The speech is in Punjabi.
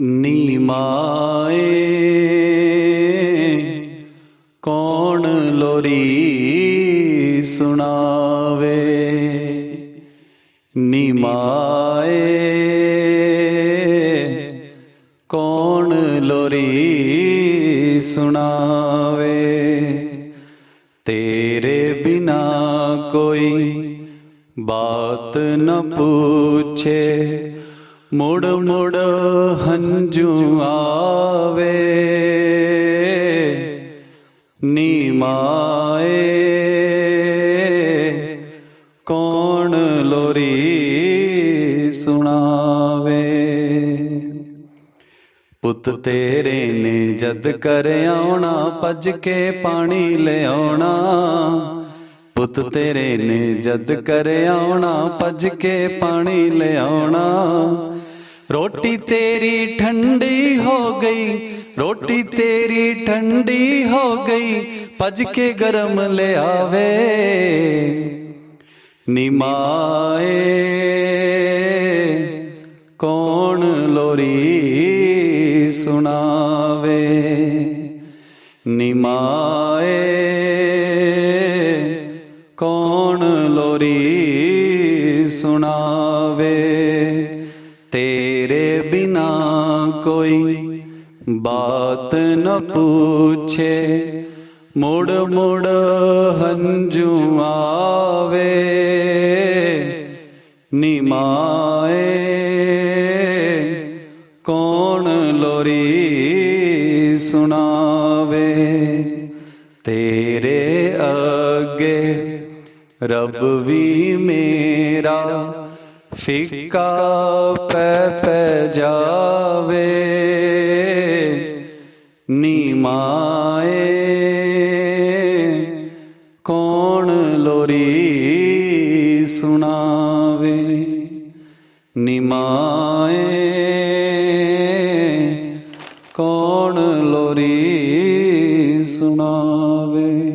ਨੀਮਾਏ ਕੌਣ ਲੋਰੀ ਸੁਣਾਵੇ? ਨੀਮਾਏ ਕੌਣ ਲੋਰੀ ਸੁਣਾਵੇ? ਤੇਰੇ ਬਿਨਾ ਕੋਈ ਬਾਤ ਨ ਪੁੱਛੇ। ਮੁੜ ਮੁੜ ਹੰਝੂ ਆਵੇ। ਨੀਮਾਏ। ਕੌਣ ਲੋਰੀ ਸੁਣਾਵੇ? ਪੁੱਤ ਤੇਰੇ ਨੇ ਜਦ ਕਰ ਆਉਣਾ, ਭੱਜ ਕੇ ਪਾਣੀ ਲਿਆਉਣਾ ਪੁੱਤ ਤੇਰੇ ਨੇ ਜਦ ਕਰ ਆਉਣਾ, ਭੱਜ ਕੇ ਪਾਣੀ ਲਿਆਉਣਾ ਰੋਟੀ ਤੇਰੀ ਠੰਡੀ ਹੋ ਗਈ, ਰੋਟੀ ਤੇਰੀ ਠੰਡੀ ਹੋ ਗਈ, ਭਜ ਕੇ ਗਰਮ ਲਿਆਵੇ। ਨਿਮਾਏ ਕੌਣ ਲੋਰੀ ਸੁਣਾਵੇ? ਨਿਮਾਏ ਕੌਣ ਲੋਰੀ ਸੁਣਾਵੇ? ਬਿਨਾ ਕੋਈ ਬਾਤ ਨ ਪੁੱਛੇ, ਮੁੜ ਮੁੜ ਹੰਝੂ ਆਵੇ, ਨਿਮਾਏ ਕੌਣ ਲੋਰੀ ਸੁਣਾਵੇ? ਤੇਰੇ ਅੱਗੇ ਰੱਬ ਵੀ ਮੇਰਾ ਫਿੱਕਾ ਪੈ ਪੈ ਜਾਵੇ। ਨੀਮਾਏ ਕੌਣ ਲੋਰੀ ਸੁਣਾਵੇ। ਨਿਮਾਏ ਕੌਣ ਲੋਰੀ ਸੁਣਾਵੇ।